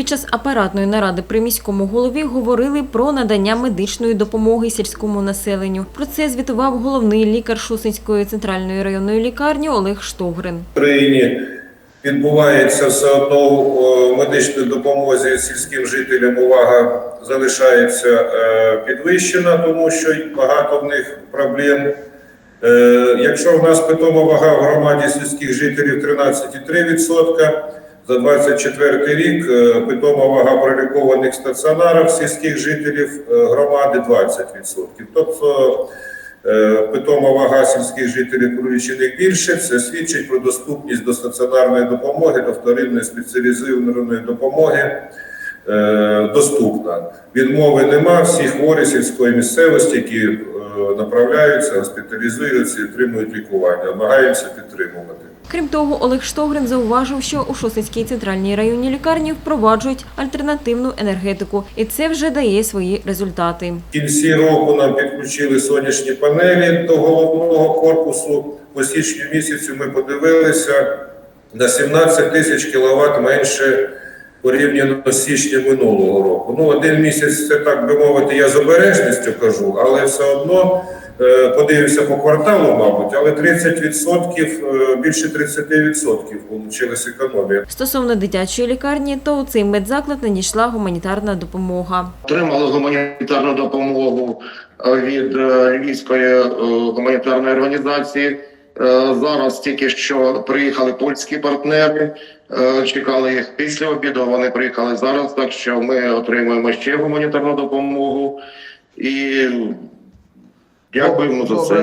Під час апаратної наради при міському голові говорили про надання медичної допомоги сільському населенню. Про це звітував головний лікар Шосинської центральної районної лікарні Олег Штовгрин. В країні відбувається все одно в медичній допомозі сільським жителям увага залишається е, підвищена, тому що багато в них проблем. Е, Якщо в нас питома вага в громаді сільських жителів 13,3%, за 24 рік е, питома вага пролікованих стаціонарів сільських жителів е, громади 20%. Тобто Е, Питома вага сільських жителів пролічених більше. Це свідчить про доступність до стаціонарної допомоги, до вторинної спеціалізованої допомоги доступна. Відмови нема. Всі хворі сільської місцевості, які направляються, госпіталізуються і отримують лікування. Намагаємося підтримувати. Крім того, Олег Штогрин зауважив, що у Шосинській центральній районній лікарні впроваджують альтернативну енергетику, і це вже дає свої результати. В кінці року нам підключили сонячні панелі до головного корпусу. По січню місяцю ми подивилися на 17 тисяч кіловат менше порівняно з січням минулого року. Ну, один місяць це так би мовити, я з обережністю кажу, але все одно е, подивимося по кварталу, мабуть, але 30%, е, більше 30% вийшла економія. Стосовно дитячої лікарні, то у цей медзаклад надійшла гуманітарна допомога. Отримали гуманітарну допомогу е, від Львівської гуманітарної організації. Е, Зараз тільки що приїхали польські партнери, е, чекали їх після обіду. Вони приїхали зараз, так що ми отримуємо ще гуманітарну допомогу і дякуємо за це.